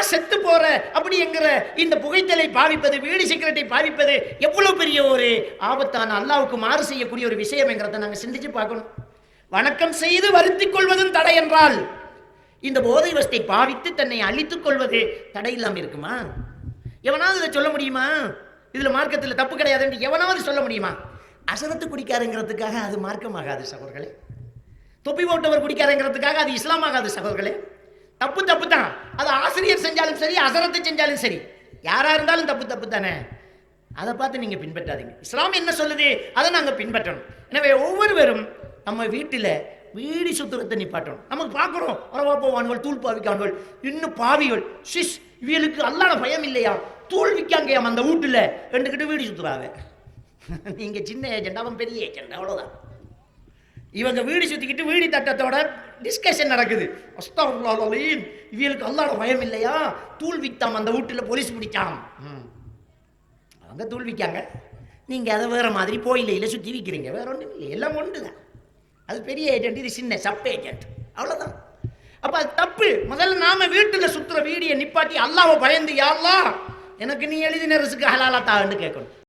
நான் செத்து போற அப்படிங்கிற இந்த புகைத்தலை பாவிப்பது வீடு சிகரெட்டை பாவிப்பது எவ்வளவு பெரிய ஒரு ஆபத்தான அல்லாவுக்கு மாறு செய்யக்கூடிய ஒரு விஷயம்ங்கிறத நாங்க சிந்திச்சு பார்க்கணும். வணக்கம் செய்து வருத்திக் கொள்வதும் தடை என்றால் இந்த போதை வசத்தை பாவித்து தன்னை அழித்துக் கொள்வது தடை இல்லாம இருக்குமா? எவனாவது இதை சொல்ல முடியுமா? இதுல மார்க்கத்தில் தப்பு கிடையாதுன்னு எவனாவது சொல்ல முடியுமா? அசரத்து குடிக்காருங்கிறதுக்காக அது மார்க்கமாகாது சகோதரர்களே. தொப்பி போட்டவர் குடிக்காருங்கிறதுக்காக அது இஸ்லாமாகாது சகோதரர்களே. தப்பு தப்பு தான் அது ஆசிரியர் செஞ்சாலும் சரி அசரத்தை செஞ்சாலும் சரி யாரா இருந்தாலும் தப்பு தப்பு தானே. அதை பார்த்து நீங்க பின்பற்றாதீங்க. இஸ்லாம் என்ன சொல்லுது? அதை நாங்கள் பின்பற்றணும். எனவே ஒவ்வொருவரும் நம்ம வீட்டில் வீடு சுத்துறத்தை நிப்பாட்டணும். நமக்கு பார்க்குறோம் உறவா போவான்கள் தூள் பாவிக்கான்கள் இன்னும் பாவிகள். சிஸ் இவளுக்கு அல்லாத பயம் இல்லையா? தூள் விற்காங்கயாம் அந்த வீட்டில். ரெண்டுக்கிட்டு வீடு சுத்துறாங்க. நீங்க சின்ன ஏஜெண்ட் அவன் பெரிய ஏஜெண்ட் அவ்வளோதான் இவங்க வீடு சுற்றிக்கிட்டு வீடு தட்டத்தோட டிஸ்கஷன் நடக்குது. அஸ்தாஃபிருல்லாஹ் இவங்களுக்கு அல்லாட பயம் இல்லையா? தூள் வித்தாம் அந்த வீட்டில் போலீஸ் பிடிச்சாம். ம். அவங்க தூள் விற்காங்க நீங்கள் அதை வேறு மாதிரி போயிலையில் சுற்றி விற்கிறீங்க வேற ஒன்றும் இல்லை எல்லாம் ஒன்று தான் அது பெரிய ஏஜென்ட் இது சின்ன சப் ஏஜென்ட் அவ்வளோதான் அப்போ அது தப்பு. முதல்ல நாம வீட்டில் சுற்றுற வீடியை நிப்பாட்டி அல்லாவை பயந்து யா எனக்கு நீ எழுதின ரிசுக்கு ஹலாலா தான்னு கேட்கணும்.